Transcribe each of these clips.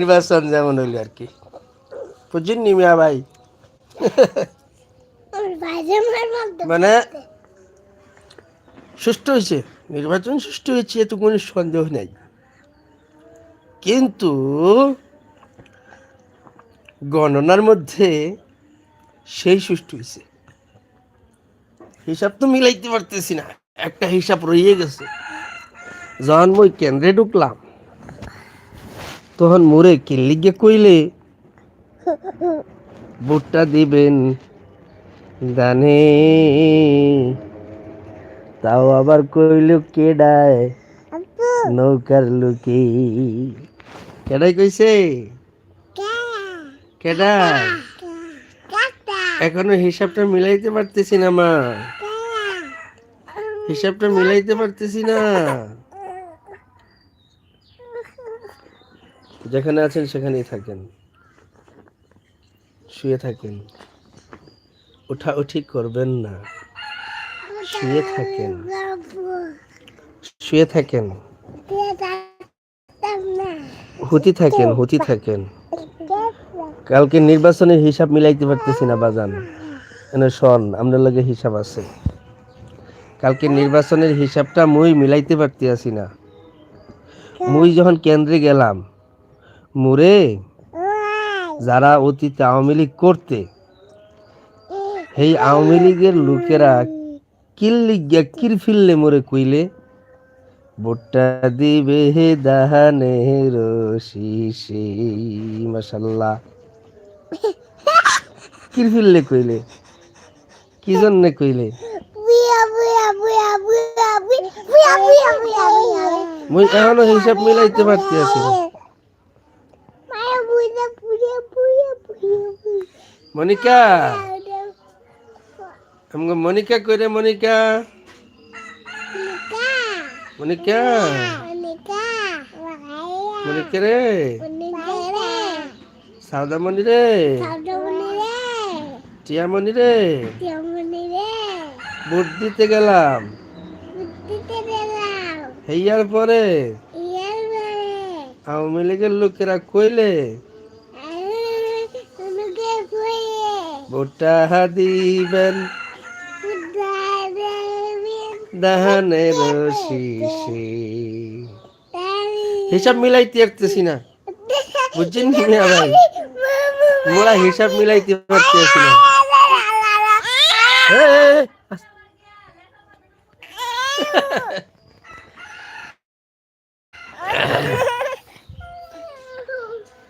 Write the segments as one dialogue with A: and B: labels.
A: নির্বাচন যেমন হইল আর কি বুঝছেন নি মিয়া ভাই? মানে সুষ্ঠু হয়েছে নির্বাচন সুষ্ঠু হয়েছে এত কোনো সন্দেহ নেই। কিন্তু গণনার মধ্যে সেই সুষ্ঠু হয়েছে। হিসাব তো মিলাইতে পারতেছি না একটা হিসাব রয়ে গেছে। যখন মই কেন্দ্রে ঢুকলাম। তখন মোরে কিল্লিগে কইলে? ভোটটা দিবেন দানে। তাও আবার কইল কেডায়? নৌকার লুকি। কেডাই কইছে? এখনও হিসাবটা মিলাইতে পারতেছি না মা। হিসাবটা মিলাইতে পারতেছি না। যেখানে আছেন সেখানেই থাকেন। শুয়ে থাকেন। ওঠা উঠি করবেন না। শুয়ে থাকেন। শুয়ে থাকেন। হুতি থাকেন হুতি থাকেন। কালকে নির্বাচনের হিসাব মিলাইতে পারতেছি না, বাজান। এনে শোন আপনার লগে হিসাব আছে। কালকে নির্বাচনের হিসাবটা মুই মিলাইতে পারতে আসি না। মুই যখন কেন্দ্রে গেলাম মুরে যারা অতীতে আওয়ামী লীগ করতে সেই আওয়ামী লীগের লোকেরা কিল্লিগিয়া কির ফিরলে মোরে কইলে ভোটটা দিবে হে দাহানে রশিসে মাশাল্লাহ। কির ফিরলে কইলে কি জন্য কইলে? মুই এখনও হিসাব মিলাইতে পারতে আছি না। মনিকা? আমগো মনিকা কইরে, মনিকা। মনিকা? মনিকা রে? সাউদামণি রে? টিয়া টিয়ামণি রে? ভোট দিতে গেলাম। হেয়ার পরে? আওয়ামী লীগের লোকেরা কইলে দাহানের শীষে। হিসাব মিলাইতে পারতেছি না। বুঝছেন কি মিয়া ভাই? মোরা হিসাব মিলাইতে পারতেছি না।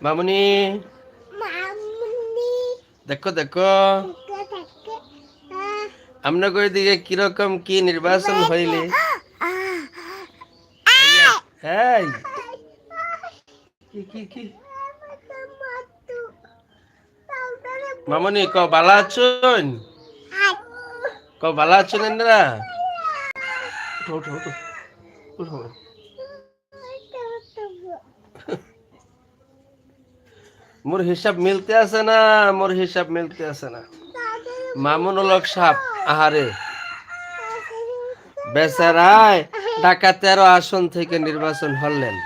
A: মামুনি। দেখো দেখো। আপনাদের দিকে কীরকম কি নির্বাচন হইলে? এই কি মামনি ক বালা আছেন? ক বালা আছেন উঠো উঠো মোর হিসাব মিলতে আছে না, মোর হিসাব মিলতে আছে না। মামুন লক সাপ, আহারে। বেচারায় ঢাকা তেরো আসন থেকে নির্বাচন হলেন।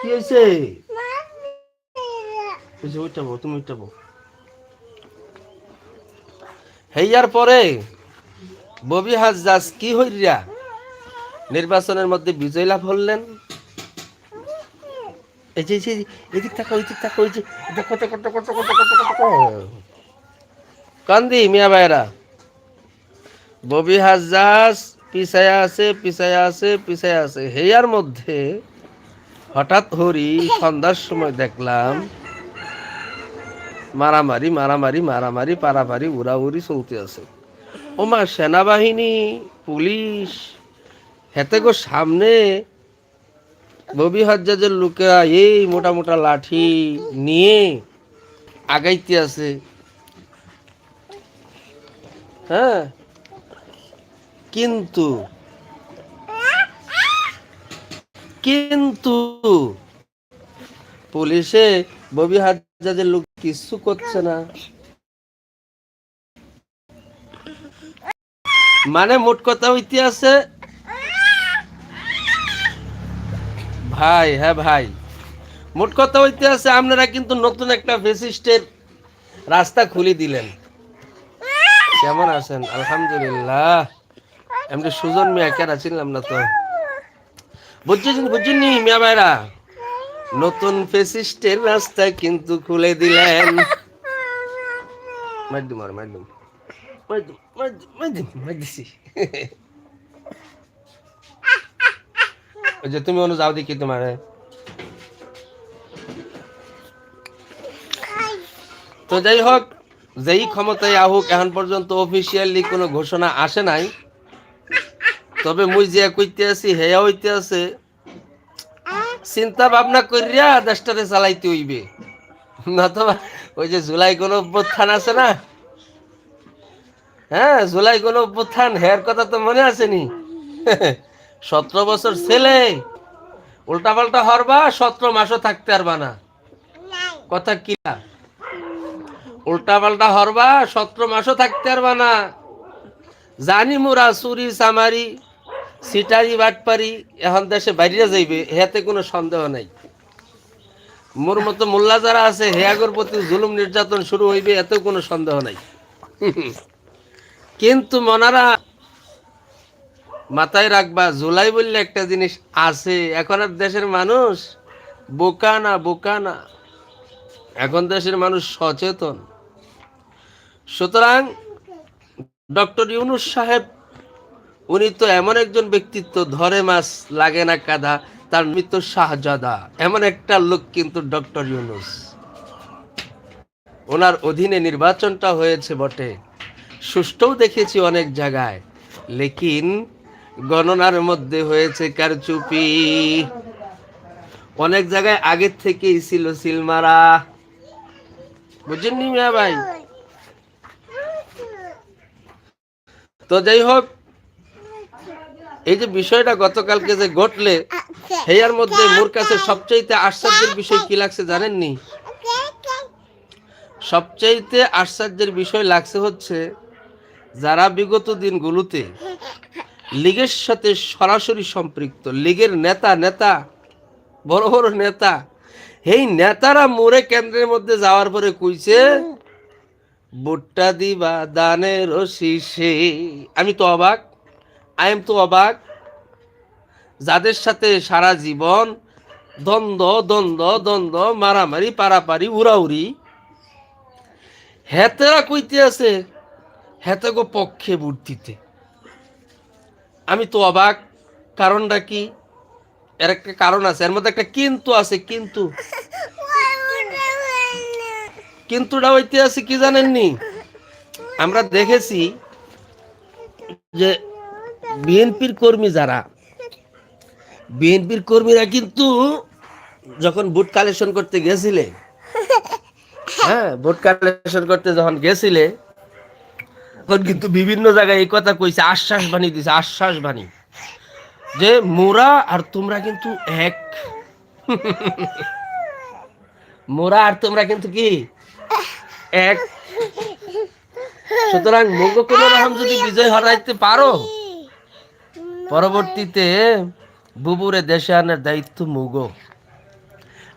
A: কি হয়েছে? তুমি হেয়ার পরে ববি হাজাজ কি হইয়া নির্বাচনের মধ্যে বিজয় লাভ হলেন? এই যে এদিক থাকো, ওইদিক থাকো, ওই যে দেখো দেখো দেখো দেখো দেখো দেখো কান্দি মিয়া ভাইরা। ববি হাজাজ পিছায়া আছে পিছায়া আছে পিছায়া আছে। হেয়ার মধ্যে হঠাৎ হরি সন্ধ্যার সময় দেখলাম মারামারি মারামারি মারামারি, পারাপারি, উড়াউড়ি চলতে আছে। ওমা সেনাবাহিনী, পুলিশ হেতে গো সামনে ববি হাজ্জাজের লোকেরা এই মোটা মোটা লাঠি নিয়ে আগাইতে আছে হ্যাঁ? কিন্তু কিন্তু পুলিশে ববি হাজ্জাজের লোক কিছু করছে না। মানে মোট কথা হইতে আছে ভাই হ্যাঁ ভাই। মোট কথা হইতে আছে, আপনারা কিন্তু নতুন একটা ফেসিস্টের রাস্তা খুলে দিলেন। কেমন আছেন? আলহামদুলিল্লাহ। এমনি সুজন মিয়া কেন চিনলাম না তো? বুঝছেন বুঝছেন নি মিয়া ভাইরা? নতুন ফেসিস্টের রাস্তা কিন্তু খুলে দিলেন। মাধ্যম আর মাধ্যম মাধ্যম মাধ্যম মাধ্যম ওই যে তুমি অনু যাও দেখি তোমার। তো যাই হোক যেই ক্ষমতায় আহুক এখন পর্যন্ত অফিসিয়ালি কোনো ঘোষণা আসে নাই। তবে মুই যে কইতে আছি হেয়া হইতে আছে। চিন্তা ভাবনা করিয়া দেশটারে চালাইতে হইবে। নতবা ওই যে জুলাই কোনো অভ্যুত্থান আছে না? হ্যাঁ জুলাই কোনো অভ্যুত্থান হেয়ার কথা তো মনে আসেনি। সতেরো বছর ছেলে। উল্টা পাল্টা হরবা, সতেরো মাসও থাকতে পারবা না। কথা কি উল্টা পাল্টা হরবা, সতেরো মাসও থাকতে পারবা না। জানি মোরা, চুরি, চামারি সিটারি বাটপারি, এখন দেশে বাইরে যাইবে, হেতে কোনো সন্দেহ নাই। মোর মতো মোল্লা যারা আছে হেয়াগর প্রতি জুলুম নির্যাতন শুরু হইবে, এতেও কোনো সন্দেহ নাই। কিন্তু মনারা মাথায় রাখবা, জুলাই বললে একটা জিনিস আছে। এখন আর দেশের মানুষ বোকা না বোকা না। এখন দেশের মানুষ সচেতন। সুতরাং ডক্টর ইউনুস সাহেব, উনি তো এমন একজন ব্যক্তিত্ব, ধরে মাছ লাগে না কাদা, তার মৃত্যু শাহজাদা। এমন একটা লোক কিন্তু ডক্টর ইউনুস। ওনার অধীনে নির্বাচনটা হয়েছে বটে। সুষ্ঠুও দেখেছি অনেক জায়গায়। লেকিন গণনার মধ্যে হয়েছে কারচুপি। অনেক জায়গায় আগের থেকেই ছিল সিলমারা। বুঝেননি মিয়া ভাই? তো যাই হোক, এই যে বিষয়টা গতকালকে যে ঘটলে, হেয়ার মধ্যে মোর কাছে সবচাইতে আশ্চর্যের বিষয় কি লাগছে জানেননি? সবচাইতে আশ্চর্যের বিষয় লাগছে হচ্ছে, যারা বিগত দিনগুলোতে লীগের সাথে সরাসরি সম্পৃক্ত। লীগের নেতা নেতা, বড় বড় নেতা। এই নেতারা মোরে কেন্দ্রের মধ্যে যাওয়ার পরে কইছে বুট্টা দিবা দানের শীষে আমি তো অবাক। আই এম তো অবাক। যাদের সাথে সারা জীবন দ্বন্দ্ব দ্বন্দ্ব দ্বন্দ্ব, মারামারি, পারাপারি, উড়াউড়ি, হেতেরা কইতে আছে হেতে গো পক্ষে ভোট দিতে। আমি তো অবাক। কারণটা কি? এর একটা কারণ আছে। এর মধ্যে একটা কিন্তু আছে, কিন্তু। কিন্তুটা হইতে আছে কি জানেননি? আমরা দেখেছি যে বিএনপির কর্মী যারা, বিএনপির কর্মীরা কিন্তু যখন ভোট কালেকশন করতে গেছিলে হ্যাঁ ভোট কালেকশন করতে যখন গেছিলে তখন কিন্তু বিভিন্ন জায়গায় এই কথা কইছে আশ্বাস বাণী দিছে আশ্বাস বাণী যে মোরা আর তোমরা কিন্তু এক। মোরা আর তোমরা কিন্তু কি? এক। সুতরাং মুগ কোন রকম যদি বিজয় হারাইতে পারো, পরবর্তীতে বুবুরে দেশে আনার দায়িত্ব মুগ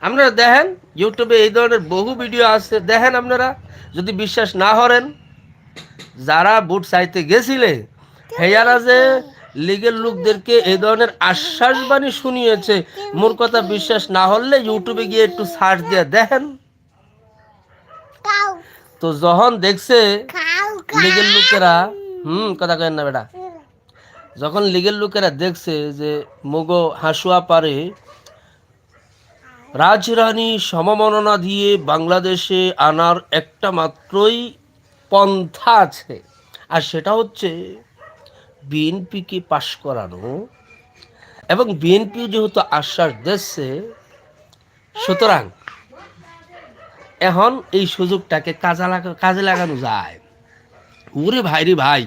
A: আপনারা দেখেন, ইউটিউবে এই ধরনের বহু ভিডিও আছে। দেখেন আপনারা, যদি বিশ্বাস না করেন যারা বুট চাইতে গেছিলে হেয়ারা যে লিগের লোকদেরকে এই ধরনের আশ্বাসবাণী শুনিয়েছে মোর কথা বিশ্বাস না হলে ইউটিউবে গিয়ে একটু সার্চ দিয়ে দেখেন। তো যখন দেখছে লিগের লোকেরা হুম কথা কেন না বেটা। যখন লিগের লোকেরা দেখছে যে মুগো হাসুয়া পারে রাজরানী সমমননা দিয়ে বাংলাদেশে আনার একটা মাত্রই পন্থা আছে। আর সেটা হচ্ছে বিএনপিকে পাশ করানো এবং বিএনপি যেহেতু আশ্বাস দিচ্ছে সুতরাং এখন এই সুযোগটাকে কাজে লাগা, কাজে লাগানো যায়। ওরে ভাই রে ভাই,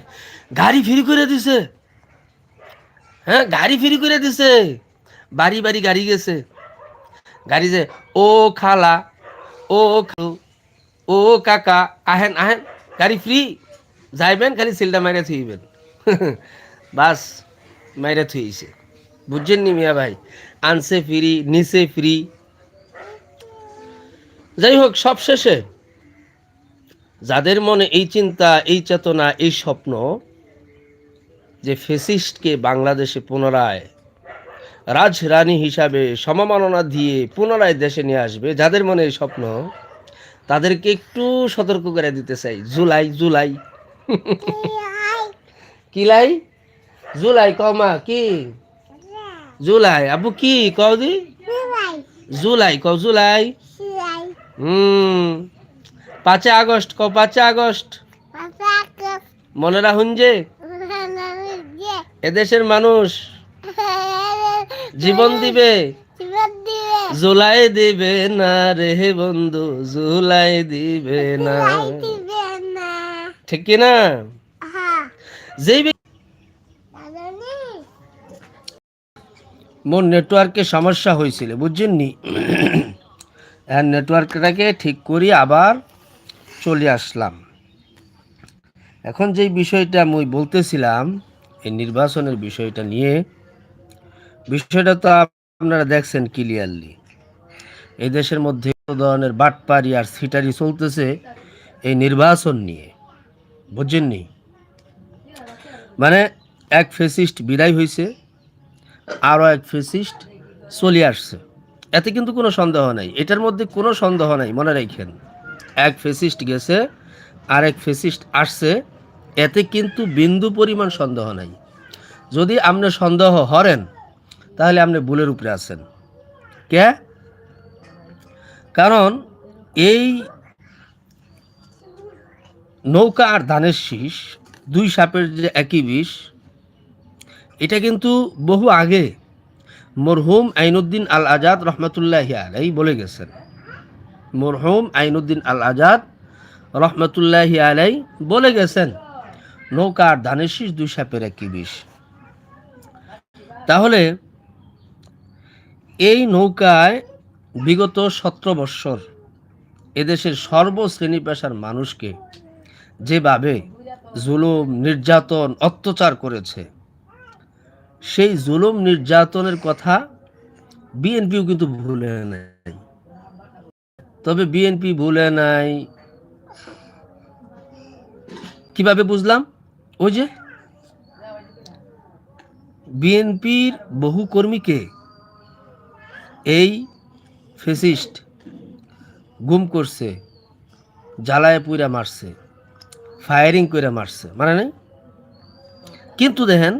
A: গাড়ি ফ্রি করে দিছে। হ্যাঁ গাড়ি ফ্রি করে দিছে। বাড়ি বাড়ি গাড়ি গেছে। গাড়ি যে, ও খালা, ও খালু, ও কাকা, আহেন আহেন। গাড়ি ফ্রি যাইবেন, খালি সিলটা মাইরে থুইবেন। বাস, মাইরে থুইছে। বুঝছেন নি মিয়া ভাই? আনছে ফ্রি নিচে ফ্রি যাই হোক সব শেষে যাদের মনে এই চিন্তা, এই চেতনা, এই স্বপ্ন যে ফেসিস্টকে বাংলাদেশে পুনরায় রাজরানী হিসাবে সমমাননা দিয়ে পুনরায় দেশে নিয়ে আসবে, যাদের মনে এই স্বপ্ন তাদেরকে একটু সতর্ক করে দিতে চাই। জুলাই জুলাই। কিলাই জুলাই কমা কি? জুলাই। আবু কি? কও দি? জুলাই, কও জুলাই। হুম। পাঁচে আগস্ট, কও পাঁচে আগস্ট। মনে রাখুন যে, এদেশের মানুষ জীবন দিবে। জুলাই দিবে না রে বন্ধু জুলাই দিবে না। ঠিক কি না? যেই মোর নেটওয়ার্কে সমস্যা হয়েছিল বুঝছেন নি আর নেটওয়ার্কটাকে ঠিক করি আবার চলে আসলাম। এখন যেই বিষয়টা আমি বলতেছিলাম এই নির্বাচনের বিষয়টা নিয়ে বিষয়টা তো আপনারা দেখছেন ক্লিয়ারলি। এই দেশের মধ্যে ধরনের বাটপারি আর সিটারি চলতেছে এই নির্বাচন নিয়ে। বুঝছেননি? মানে এক ফেসিস্ট বিদায় হয়েছে আরও এক ফেসিস্ট চলে আসছে। এতে কিন্তু কোনো সন্দেহ নাই। এটার মধ্যে কোনো সন্দেহ নাই, মনে রাখেন। এক ফেসিস্ট গেছে আর এক ফেসিস্ট আসছে, এতে কিন্তু বিন্দু পরিমাণ সন্দেহ নাই। যদি আপনি সন্দেহ হরেন তাহলে আপনি ভুলের উপরে আছেন। কে? কারণ এই নৌকা আর ধানের শীষ, দুই সাপের যে একই বিষ, এটা কিন্তু বহু আগে মরহুম আইনুদ্দিন আল আজাদ রহমতুল্লাহ আলাই বলে গেছেন। মরহুম আইনুদ্দিন আল আজাদ রহমতুল্লাহ আলাই বলে গেছেন, নৌকা আর ধানের শীষ, দুই সাপের একই বিষ। তাহলে এই নৌকায় বিগত সতেরো বৎসর এদেশের সর্বশ্রেণী পেশার মানুষকে যেভাবে জুলুম, নির্যাতন, অত্যাচার করেছে, সেই জুলুম, নির্যাতনের কথা বিএনপিও কিন্তু ভুলে নাই। তবে বিএনপি ভুলে নাই। কীভাবে বুঝলাম? ওই যে বিএনপির বহু কর্মীকে এই ফেসিস্ট গুম করছে, জ্বালায় পুইরা মারছে ফায়ারিং করে মারছে মানে নাই? কিন্তু দেখেন,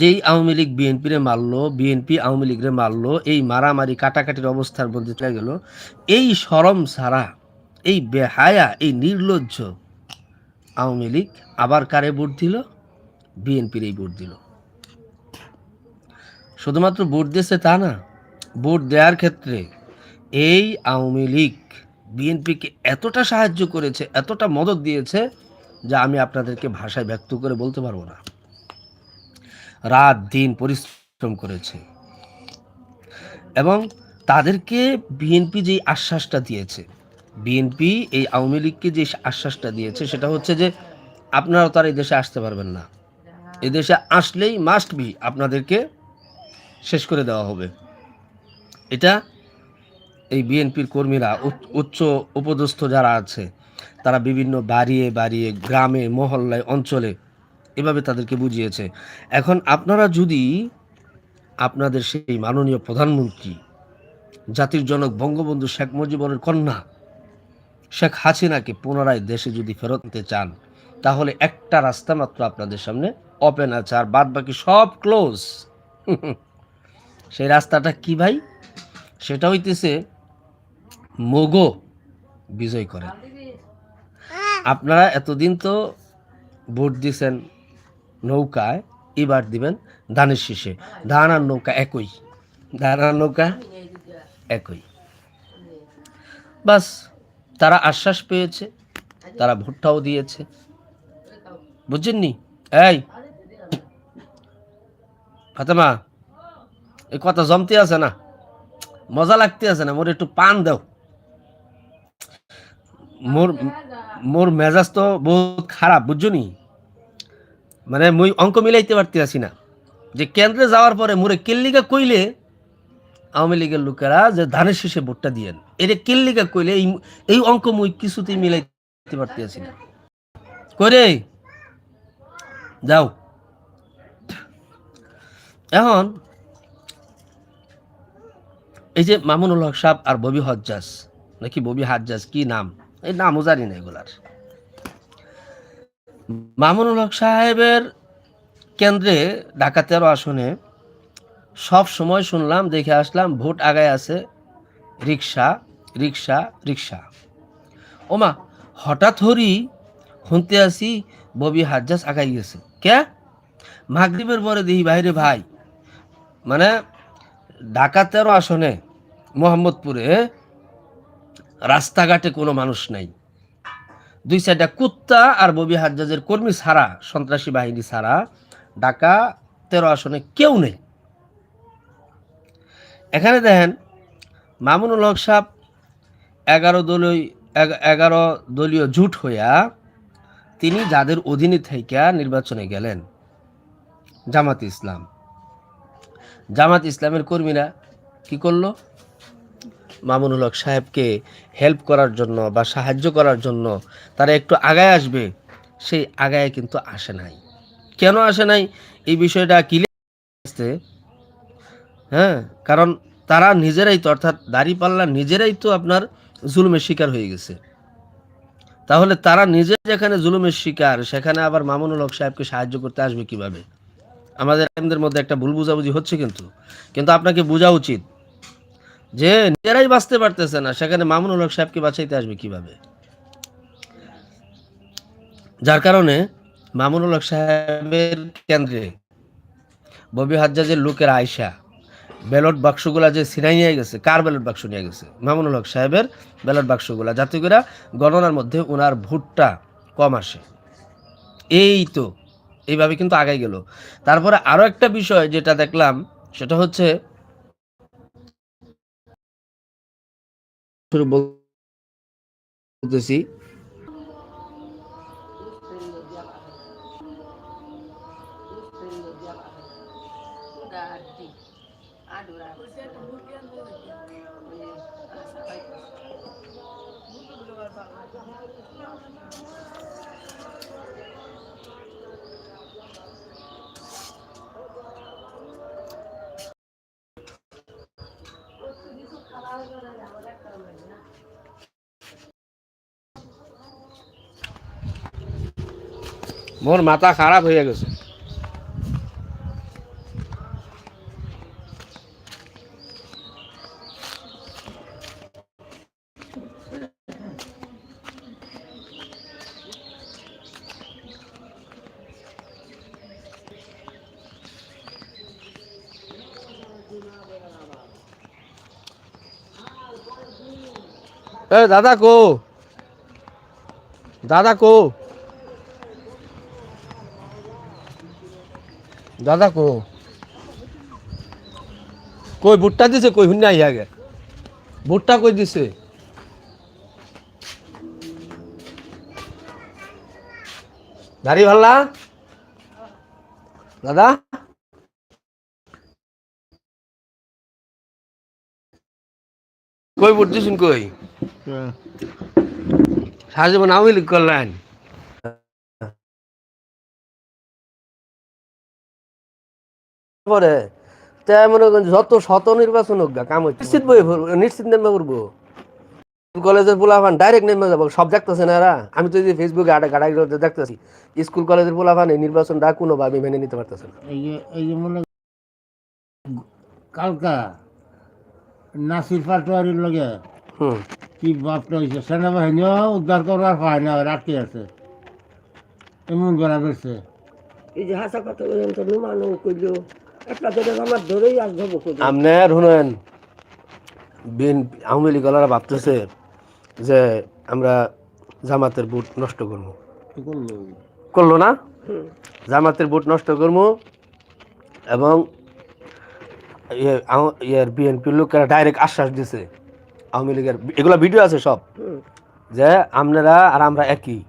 A: যেই আওয়ামী লীগ বিএনপিরে মারলো, বিএনপি আওয়ামী লীগরে মারলো, এই মারামারি কাটাকাটির অবস্থার মধ্যে চলে গেল, এই সরম ছাড়া এই বেহায়া, এই নির্লজ্জ আওয়ামী লীগ আবার কারে ভোট দিল? বিএনপির এই ভোট দিল। শুধুমাত্র ভোট দিয়েছে তা না, ভোট দেওয়ার ক্ষেত্রে এই আওয়ামী লীগ বিএনপিকে এতটা সাহায্য করেছে, এতটা মদত দিয়েছে যা আমি আপনাদেরকে ভাষায় ব্যক্ত করে বলতে পারব না। রাত দিন পরিশ্রম করেছে এবং তাদেরকে বিএনপি যে আশ্বাসটা দিয়েছে, বিএনপি এই আওয়ামী লীগকে যে আশ্বাসটা দিয়েছে সেটা হচ্ছে যে আপনারা তো আর এই দেশে আসতে পারবেন না। এই দেশে আসলেই মাস্ট বি আপনাদেরকে শেষ করে দেওয়া হবে। এটা এই বিএনপির কর্মীরা, উচ্চ- উপদস্থ যারা আছে, তারা বিভিন্ন বাড়িয়ে বাড়িয়ে গ্রামে, মহল্লায়, অঞ্চলে এভাবে তাদেরকে বুঝিয়েছে। এখন আপনারা যদি আপনাদের সেই মাননীয় প্রধানমন্ত্রী, জাতির জনক বঙ্গবন্ধু শেখ মুজিবুরের কন্যা, শেখ হাসিনাকে পুনরায় দেশে যদি ফেরত নিতে চান, তাহলে একটা রাস্তা মাত্র আপনাদের সামনে ওপেন আছে, আর বাদ বাকি সব ক্লোজ সেই রাস্তাটা কি ভাই? সেটা হইতেছে মোগো বিজয় করে। আপনারা এতদিন তো ভোট দিছেন নৌকায়, এবার দিবেন ধানের শীষে। ধান আর নৌকা একই। ধান আর নৌকা একই। বাস, তারা আশ্বাস পেয়েছে, তারা ভোটটাও দিয়েছে। বুঝছেননি? এই, ফাতেমা এই কথা জমতে আছে না? মজা লাগতে আছে না? মোর একটু পান দাও। মোর মোর মেজাজ তো বহুত খারাপ বুঝছ নি? মানে মুই অঙ্ক মিলাইতে পারতে আছি না। যে কেন্দ্রে যাওয়ার পরে মোরে কেল্লিকা কইলে, আওয়ামী লীগের লোকেরা যে ধানের শীষে ভোটটা দিয়েন। এটা কিল্লিকা কইলে এই এই অঙ্ক মুই কিছুতেই মিলাইতে পারতেছি না। করে যাও। এখন এই যে মামুনুল হক সাহেব আর ববি হজ্জাস নাকি ববি হাজ্জাস কি নাম? এই নামও জানি না এগুলার। মামুনুল হক সাহেবের কেন্দ্রে ঢাকা তেরো আসনে সব সময় শুনলাম, দেখে আসলাম, ভোট আগায় আছে রিক্সা রিক্সা রিক্সা। ওমা, হঠাৎ হরি শুনতে আসি ববি হাজ্জাস আগাই গেছে। কে? মাগরিবের পরে দেখি বাইরে ভাই। মানে ঢাকা তেরো আসনে মোহাম্মদপুরে রাস্তাঘাটে কোনো মানুষ নাই। দুই সাইডটা কুত্তা আর ববি হাজ্জাজের কর্মী ছাড়া, সন্ত্রাসী বাহিনী ছাড়া ঢাকা তেরো আসনে কেউ নেই। এখানে দেখেন মামুনুল হক সাহেব এগারো দলীয় এগারো দলীয় জুট হইয়া তিনি যাদের অধীনে থেকে নির্বাচনে গেলেন, জামাত ইসলাম। জামাত ইসলামের কর্মীরা কি করল? মামুনুল হক সাহেবকে হেল্প করার জন্য বা সাহায্য করার জন্য তারা একটু আগায় আসবে। সেই আগায় কিন্তু আসে নাই। কেন আসে নাই? এই বিষয়টা ক্লিয়ার হ্যাঁ কারণ তারা নিজেরাই তো, অর্থাৎ দাড়িপাল্লা নিজেরাই তো আপনার জুলুমের শিকার হয়ে গেছে। তাহলে তারা নিজে যেখানে জুলুমের শিকার, সেখানে আবার মামুনুল হক সাহেবকে সাহায্য করতে আসবে কীভাবে? আমাদের আইনদের মধ্যে একটা ভুল বুঝাবুঝি হচ্ছে কিন্তু। কিন্তু আপনাকে বোঝা উচিত যে নিজেরাই বাঁচতে পারতেছে না, সেখানে মামুনুল হক সাহেবকে বাঁচাইতে আসবে কীভাবে? যার কারণে মামুনুল হক সাহেবের কেন্দ্রে ববি হাজ্জাজের লোকের আয়সা ব্যালট বাক্সগুলা যে ছিনাই নিয়ে গেছে, কার ব্যালট বাক্স নিয়ে গেছে? মামুনুল হক সাহেবের ব্যালট বাক্সগুলা, যাতে করে গণনার মধ্যে ওনার ভোটটা কম আসে। এই তো এইভাবে কিন্তু আগাই গেল। তারপরে আরও একটা বিষয় যেটা দেখলাম সেটা হচ্ছে বলতেছি। মোর মাথা খারাপ হয়ে গেছে। দাদা কো দাদা কো। দাদা কো। কই ভুট্টা দিছে কই? হুন্না আগে। ভুট্টা কই দিছে? দাড়ি ভাল্লা? দাদা? কই ভোট দিছুন কই? সারাজীবন আওয়ামী লীগ করলেন। পরে। তাই মনে করেন যত শত নির্বাচন হোক কাম হচ্ছে নিশ্চিত বই নিশ্চিত নেমে করব কলেজের পোলাফান ডাইরেক্ট নেমে যাব সব দেখতেছে না এরা। আমি তো এই যে ফেসবুকে আটা গাড়া দেখতেছি। স্কুল কলেজের পোলাফান এই নির্বাচনটা কোনোভাবে মেনে নিতে পারতেছে না।
B: এই যে এই যে মনে কালকা নাসির পাটোয়ারির লগে
A: হুম।
B: কি বাপটা হয়েছে সেনাবাহিনীও উদ্ধার করার হয় না রাখতে আছে। এমন করা বেড়ছে
C: এই যে হাসা কথা বলেন তো নুমানো কইলো
A: আপনার শুনেন বিন আওয়ামী ভাবতেছে যে আমরা জামাতের বুট নষ্ট করব।
B: করল
A: না? জামাতের বুট নষ্ট করব এবং ইয়ে ইয়ের বিএনপির লোকেরা ডাইরেক্ট আশ্বাস দিছে। আওয়ামী লীগের এগুলো ভিডিও আছে সব। যে আপনারা আর আমরা একই।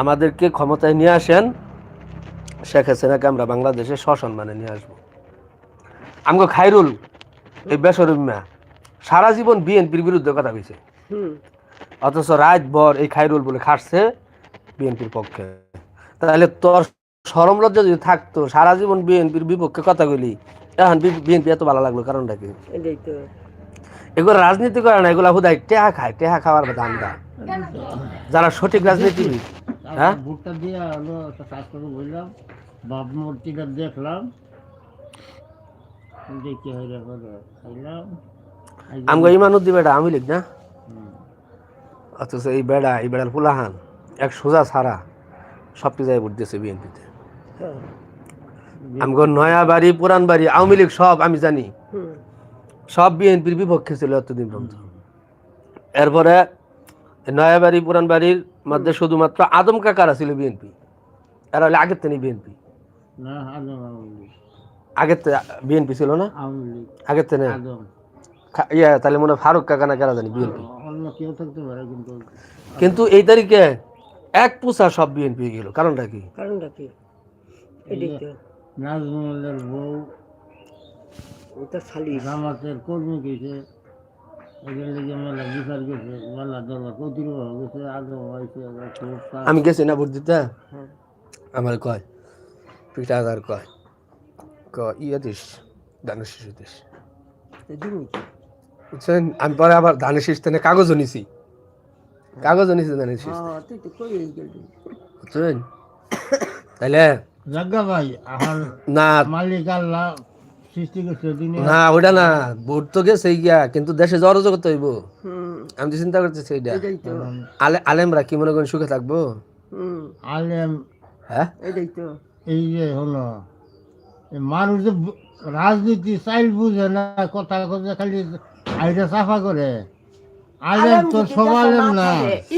A: আমাদেরকে ক্ষমতায় নিয়ে আসেন। শেখ হাসিনাকে আমরা বাংলাদেশে সসম্মানে নিয়ে আসব। আমাকে খাইরুল এই বেসরমিয়া সারা জীবন বিএনপির বিরুদ্ধে কথা কইছে।
C: হুম।
A: অথচ রাত ভর এই খাইরুল বলে খাটছে বিএনপির পক্ষে। তাহলে তোর সরম লজ্জা যদি থাকতো সারা জীবন বিএনপির বিপক্ষে কথা কইলি এখন বিএনপি এত ভালো লাগল কারণটা কি? এগুলো রাজনীতি করে না এগুলো হুদায় টেহা খায় টেহা খাওয়ার ধান্দা যারা সঠিক রাজনীতিবিদ হ্যাঁ?
B: ভুট্টা দিয়ে একটা কাজ করে বললাম বাপ মূর্তিটা দেখলাম। দেখি হয়ে খাইলাম।
A: আমগো ইমানুদ্দি বেড়া আমি লিখ না। অথচ এই বেড়া এই বেড়ার ফুলাহান এক সোজা ছাড়া সব জায়গায় ভোট দিয়েছে বিএনপিতে। আমগো নয়া বাড়ি পুরান বাড়ি আওয়ামী লীগ সব আমি জানি। সব বিএনপির বিপক্ষে ছিল এতদিন পর্যন্ত। এরপরে নয়া বাড়ি পুরান বাড়ির মধ্যে শুধুমাত্র আদম কাকারা ছিল বিএনপি এরা হলে আগের থেকে বিএনপি আগের বিএনপি ছিল না? আগের
B: আদম।
A: ইয়া তাহলে মনে ফারুক কাকা না কারা জানি বিএনপি
B: কিন্তু
A: কিন্তু এই তারিখে এক পুষা সব বিএনপি গেল। কারণটা কি?
C: কারণটা কি?
B: নাজমুলের বউ
C: ওটা সালিশ
B: জামাতের কর্মী গেছে।
A: আমি গেছি না ভোট দিতে?
C: হ্যাঁ।
A: আমার কয় পিঠা হাজার কয় ক ইয়ে দিস ধানের শিশু দিস।
C: তো
A: বুঝছেন? আমি পরে আবার ধানের শীষ তেনে কাগজও নিছি। কাগজও নিছি ধানের শীষ
C: হ্যাঁ তুই তো কই গেলি?
A: বুঝছেন? তাইলে
B: জাগা ভাই আর
A: না।
B: মালিক আল্লাহ
A: না ওটা না ভোট তো গেছে গিয়া কিন্তু দেশে জ্বর জগত হইব। আমি তো চিন্তা করতেছি এইটা। আলে আলেমরা কি মনে করেন সুখে থাকব?
C: আলেম
A: হ্যাঁ?
C: এটাই তো।
B: এই যে হলো মানুষ রাজনীতি চাইল বুঝে না কথা কথা খালি আইটা সাফা করে। আলেম তো সব আলেম
C: না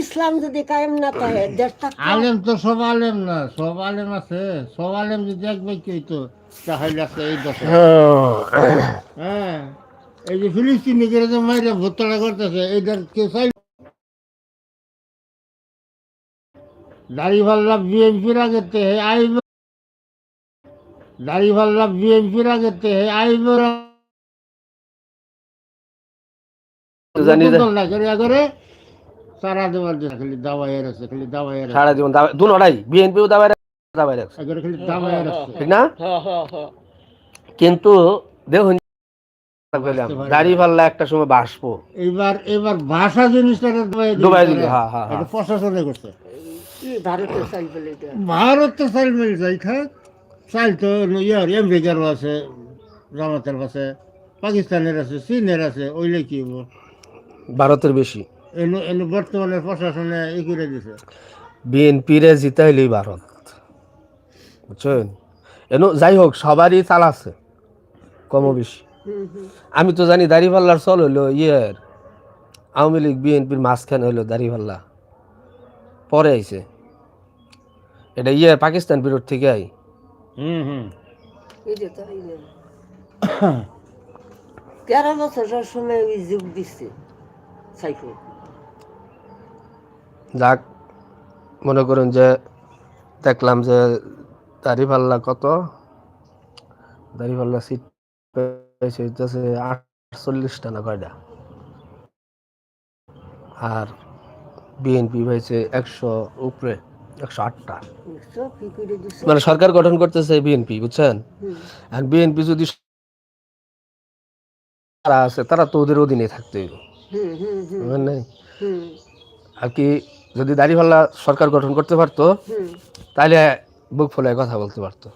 C: ইসলাম যদি কায়েম না থাকে দেশটা
B: আলেম তো সব আলেম না সব আলেম আছে সব আলেম যদি এক ব্যক্তি হইতো তাহলে আছে এই দশা। হ্যাঁ এই যে ফিলিস্তিনি করে যে মাইরে ভোট্টাটা করতেছে এইটার কেউ চাই দাড়ি ভাল্লা বিএনপির আগেতে আইব দাড়ি ভাল্লা বিএনপির আগেতে আইব সারা দেওয়ার জন্য খালি খালি
A: সারা জীবন বিএনপিও রাখছে, দাবাই রাখছে।
B: খালি দাওয়াইয়ের আছে
A: ঠিক না?
C: হ্যাঁ হ্যাঁ হ্যাঁ।
A: কিন্তু দেখুন দাড়ি পাল্লা একটা সময় বাসবো
B: এইবার এবার ভাষা জিনিসটা
A: ডুবাই দিল, হ্যাঁ, হ্যাঁ, হ্যাঁ।
B: প্রশাসনে করছে।
C: ভারতের
B: মিল যাই থাক তো ইয়ার আমেরিকারও আছে জামাতের আছে পাকিস্তানের আছে চীনের আছে ওইলে কি হব?
A: ভারতের বেশি।
B: বর্তমানে প্রশাসনে ই করে দিছে।
A: বিএনপি রে জিতাইলেই ভারত। বুঝছেন? এনো যাই হোক সবারই চাল আছে কম বেশি। আমি তো জানি দাড়িপাল্লার চল হইল ইয়ের আওয়ামী লীগ বিএনপির মাঝখানে হইল দাড়িপাল্লা। পরে আইছে। এটা ইয়ে পাকিস্তান বিরোধ থেকে আই।
B: হুম হুম।
C: এই যে তো এই যে। তেরো বছরের সময় ওই যুগ দিচ্ছে সাইফুল।
A: যাক মনে করুন যে দেখলাম যে দাড়িপাল্লা কত? দাড়িপাল্লা সিট পেয়েছে হইতেছে আটচল্লিশটা না কয়টা? আর বিএনপি হয়েছে একশো উপরে একশো আটটা। মানে সরকার গঠন করতেছে বিএনপি বুঝছেন? আর বিএনপি যদি তারা আছে তারা তো ওদের অধীনে থাকতে নাই? আর কি যদি দাড়িপাল্লা সরকার গঠন করতে পারতো তাহলে বুক ফোলায় কথা বলতে পারতো।